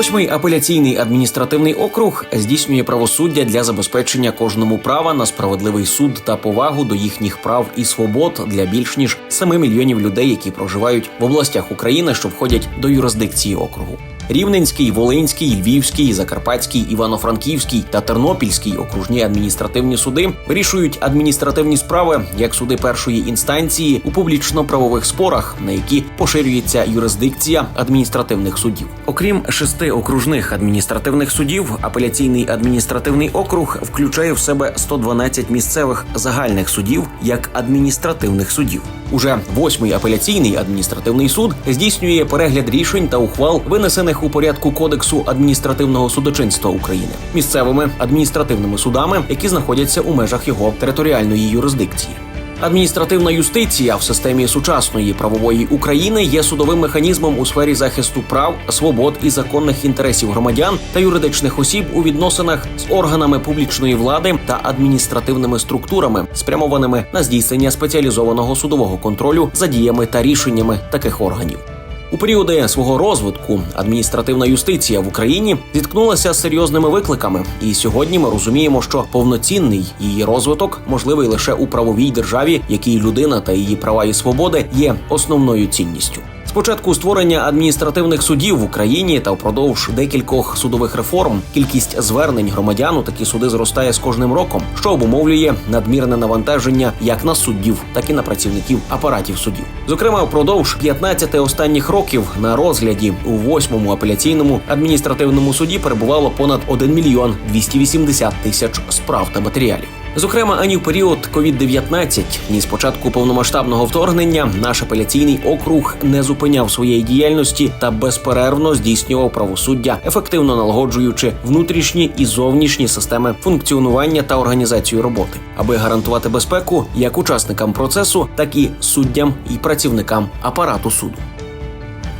Восьмий апеляційний адміністративний округ здійснює правосуддя для забезпечення кожному права на справедливий суд та повагу до їхніх прав і свобод для більш ніж 7 мільйонів людей, які проживають в областях України, що входять до юрисдикції округу. Рівненський, Волинський, Львівський, Закарпатський, Івано-Франківський та Тернопільський окружні адміністративні суди вирішують адміністративні справи як суди першої інстанції у публічно-правових спорах, на які поширюється юрисдикція адміністративних судів. Окрім шести окружних адміністративних судів, апеляційний адміністративний округ включає в себе 112 місцевих загальних судів як адміністративних судів. Уже восьмий апеляційний адміністративний суд здійснює перегляд рішень та ухвал, винесених у порядку Кодексу адміністративного судочинства України місцевими адміністративними судами, які знаходяться у межах його територіальної юрисдикції. Адміністративна юстиція в системі сучасної правової України є судовим механізмом у сфері захисту прав, свобод і законних інтересів громадян та юридичних осіб у відносинах з органами публічної влади та адміністративними структурами, спрямованими на здійснення спеціалізованого судового контролю за діями та рішеннями таких органів. У періоди свого розвитку адміністративна юстиція в Україні зіткнулася з серйозними викликами, і сьогодні ми розуміємо, що повноцінний її розвиток можливий лише у правовій державі, якій людина та її права і свободи є основною цінністю. Спочатку створення адміністративних судів в Україні та впродовж декількох судових реформ кількість звернень громадян у такі суди зростає з кожним роком, що обумовлює надмірне навантаження як на суддів, так і на працівників апаратів судів. Зокрема, впродовж 15 останніх років на розгляді у восьмому апеляційному адміністративному суді перебувало понад 1 мільйон 280 тисяч справ та матеріалів. Зокрема, ані в період COVID-19, ні з початку повномасштабного вторгнення наш апеляційний округ не зупиняв своєї діяльності та безперервно здійснював правосуддя, ефективно налагоджуючи внутрішні і зовнішні системи функціонування та організацію роботи, аби гарантувати безпеку як учасникам процесу, так і суддям і працівникам апарату суду.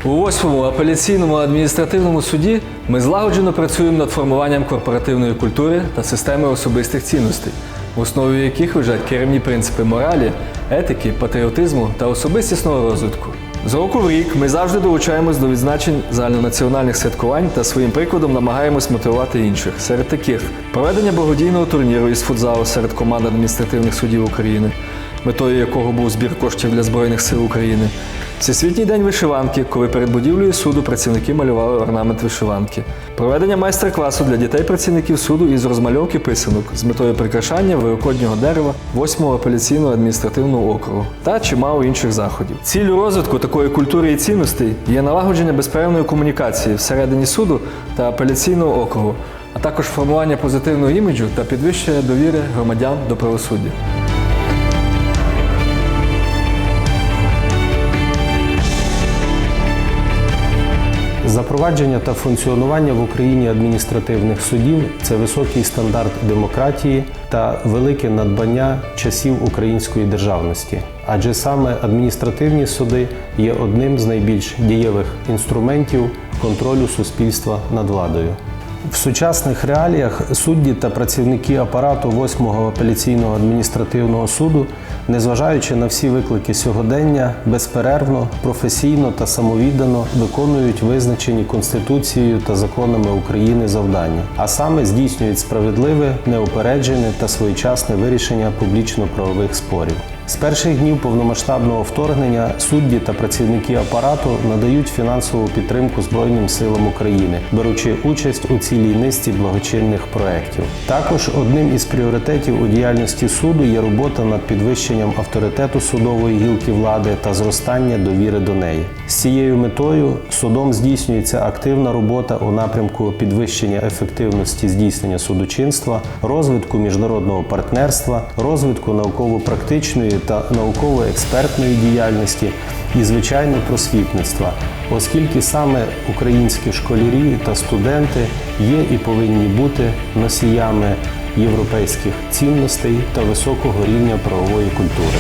У восьмому апеляційному адміністративному суді ми злагоджено працюємо над формуванням корпоративної культури та системи особистих цінностей, в основі яких лежать керівні принципи моралі, етики, патріотизму та особистісного розвитку. З року в рік ми завжди долучаємось до відзначень загальнонаціональних святкувань та своїм прикладом намагаємось мотивувати інших. Серед таких проведення благодійного турніру із футзалу серед команд адміністративних судів України, метою якого був збір коштів для Збройних сил України. Всесвітній день вишиванки, коли перед будівлею суду працівники малювали орнамент вишиванки. Проведення майстер-класу для дітей-працівників суду із розмальовки писанок з метою прикрашання великоднього дерева 8-го апеляційного адміністративного округу та чимало інших заходів. Ціллю розвитку такої культури і цінностей є налагодження безперервної комунікації всередині суду та апеляційного округу, а також формування позитивного іміджу та підвищення довіри громадян до правосуддя. Запровадження та функціонування в Україні адміністративних судів це високий стандарт демократії та велике надбання часів української державності. Адже саме адміністративні суди є одним з найбільш дієвих інструментів контролю суспільства над владою. В сучасних реаліях судді та працівники апарату 8-го апеляційного адміністративного суду, незважаючи на всі виклики сьогодення, безперервно, професійно та самовіддано виконують визначені Конституцією та законами України завдання, а саме здійснюють справедливе, неупереджене та своєчасне вирішення публічно-правових спорів. З перших днів повномасштабного вторгнення судді та працівники апарату надають фінансову підтримку Збройним силам України, беручи участь у цілій низці благочинних проєктів. Також одним із пріоритетів у діяльності суду є робота над підвищенням авторитету судової гілки влади та зростання довіри до неї. З цією метою судом здійснюється активна робота у напрямку підвищення ефективності здійснення судочинства, розвитку міжнародного партнерства, розвитку науково-практичної та науково-експертної діяльності і, звичайно, просвітництва, оскільки саме українські школярі та студенти є і повинні бути носіями європейських цінностей та високого рівня правової культури.